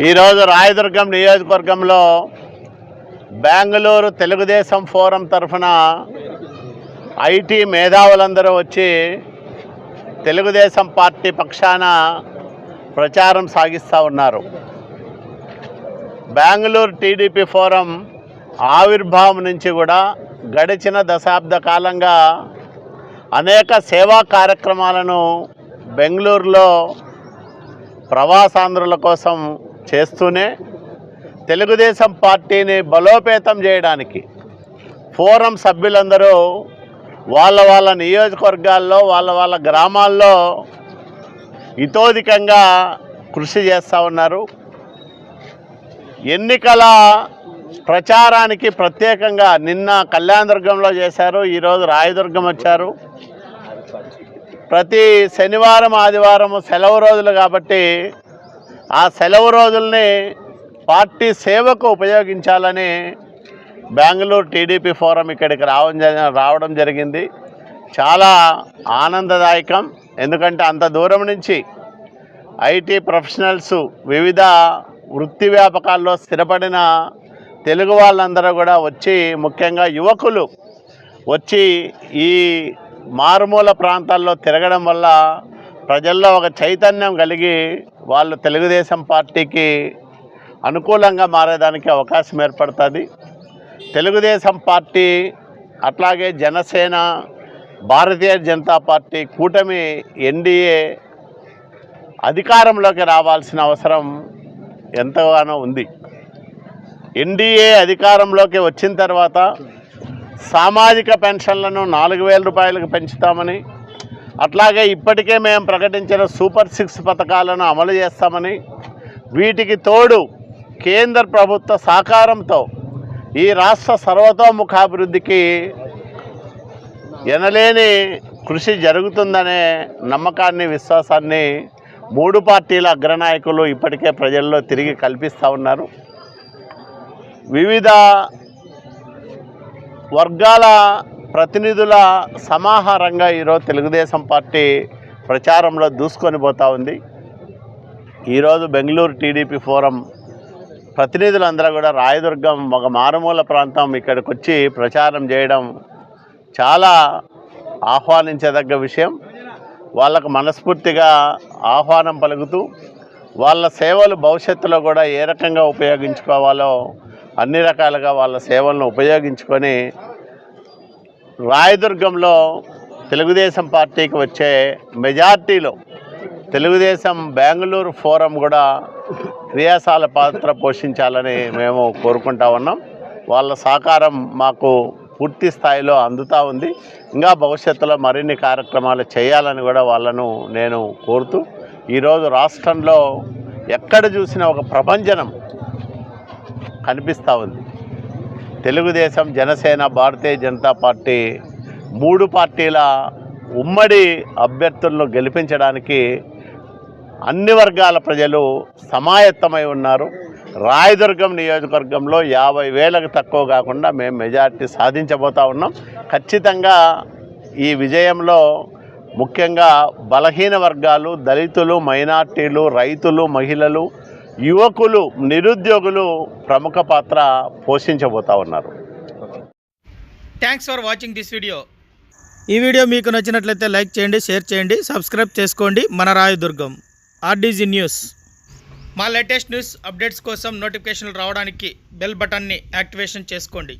ఈరోజు రాయదుర్గం నియోజకవర్గంలో బెంగళూరు తెలుగుదేశం ఫోరం తరఫున ఐటీ మేధావులందరూ వచ్చి తెలుగుదేశం పార్టీ పక్షాన ప్రచారం సాగిస్తూ ఉన్నారు. బెంగళూరు టీడీపీ ఫోరం ఆవిర్భావం నుంచి కూడా గడిచిన దశాబ్ద కాలంగా అనేక సేవా కార్యక్రమాలను బెంగళూరులో ప్రవాసాంధ్రుల కోసం చేస్తూనే తెలుగుదేశం పార్టీని బలోపేతం చేయడానికి ఫోరం సభ్యులందరూ వాళ్ళ వాళ్ళ నియోజకవర్గాల్లో వాళ్ళ వాళ్ళ గ్రామాల్లో ఇతోధికంగా కృషి చేస్తూ ఉన్నారు. ఎన్నికల ప్రచారానికి ప్రత్యేకంగా నిన్న కళ్యాణదుర్గంలో చేశారు ఈరోజు రాయదుర్గం వచ్చారు. ప్రతి శనివారం ఆదివారం సెలవు రోజులు కాబట్టి ఆ సెలవు రోజుల్ని పార్టీ సేవకు ఉపయోగించాలని బెంగళూరు టీడీపీ ఫోరం ఇక్కడికి రావడం జ- రావడం జరిగింది. చాలా ఆనందదాయకం. ఎందుకంటే అంత దూరం నుంచి ఐటీ ప్రొఫెషనల్స్ వివిధ వృత్తి వ్యాపకాల్లో స్థిరపడిన తెలుగు వాళ్ళందరూ కూడా వచ్చి ముఖ్యంగా యువకులు వచ్చి ఈ మారుమూల ప్రాంతాల్లో తిరగడం వల్ల ప్రజల్లో ఒక చైతన్యం కలిగి వాళ్ళు తెలుగుదేశం పార్టీకి అనుకూలంగా మారేదానికి అవకాశం ఏర్పడుతుంది. తెలుగుదేశం పార్టీ అట్లాగే జనసేన భారతీయ జనతా పార్టీ కూటమి ఎన్డీఏ అధికారంలోకి రావాల్సిన అవసరం ఎంతగానో ఉంది. ఎన్డీఏ అధికారంలోకి వచ్చిన తర్వాత సామాజిక పెన్షన్లను నాలుగు వేల రూపాయలకు పెంచుతామని అట్లాగే ఇప్పటికే మేము ప్రకటించిన సూపర్ సిక్స్ పథకాలను అమలు చేస్తామని వీటికి తోడు కేంద్ర ప్రభుత్వ సహకారంతో ఈ రాష్ట్ర సర్వతోముఖాభివృద్ధికి ఎనలేని కృషి జరుగుతుందనే నమ్మకాన్ని విశ్వాసాన్ని మూడు పార్టీల అగ్రనాయకులు ఇప్పటికే ప్రజల్లో తిరిగి కల్పిస్తూ ఉన్నారు. వివిధ వర్గాల ప్రతినిధుల సమాహారంగా ఈరోజు తెలుగుదేశం పార్టీ ప్రచారంలో దూసుకొని పోతూ ఉంది. ఈరోజు బెంగళూరు టీడీపీ ఫోరం ప్రతినిధులందరూ కూడా రాయదుర్గం ఒక మారుమూల ప్రాంతం ఇక్కడికి వచ్చి ప్రచారం చేయడం చాలా ఆహ్వానించదగ్గ విషయం. వాళ్ళకు మనస్ఫూర్తిగా ఆహ్వానం పలుకుతూ వాళ్ళ సేవలు భవిష్యత్తులో కూడా ఏ రకంగా ఉపయోగించుకోవాలో అన్ని రకాలుగా వాళ్ళ సేవలను ఉపయోగించుకొని రాయదుర్గంలో తెలుగుదేశం పార్టీకి వచ్చే మెజార్టీలో తెలుగుదేశం బెంగళూరు ఫోరం కూడా క్రియాశాల పాత్ర పోషించాలని మేము కోరుకుంటా ఉన్నాం. వాళ్ళ సహకారం మాకు పూర్తి స్థాయిలో అందుతూ ఉంది. ఇంకా భవిష్యత్తులో మరిన్ని కార్యక్రమాలు చేయాలని కూడా వాళ్ళను నేను కోరుతూ ఈరోజు రాష్ట్రంలో ఎక్కడ చూసినా ఒక ప్రపంచనం కనిపిస్తూ ఉంది. తెలుగుదేశం జనసేన భారతీయ జనతా పార్టీ మూడు పార్టీల ఉమ్మడి అభ్యర్థులను గెలిపించడానికి అన్ని వర్గాల ప్రజలు సమాయత్తమై ఉన్నారు. రాయదుర్గం నియోజకవర్గంలో యాభై వేలకు తక్కువ కాకుండా మేము మెజార్టీ సాధించబోతా ఉన్నాం. ఖచ్చితంగా ఈ విజయంలో ముఖ్యంగా బలహీన వర్గాలు దళితులు మైనార్టీలు రైతులు మహిళలు యువకులు నిరుద్యోగులు ప్రముఖ పాత్ర పోషించబోతా ఉన్నారు. Thanks for watching this video ఈ వీడియో మీకు నచ్చినట్లయితే లైక్ చేయండి షేర్ చేయండి సబ్స్క్రైబ్ చేసుకోండి. మన రాయదుర్గం ఆర్డీజీ న్యూస్ మా లేటెస్ట్ న్యూస్ అప్డేట్స్ కోసం నోటిఫికేషన్లు రావడానికి బెల్ బటన్ని యాక్టివేషన్ చేసుకోండి.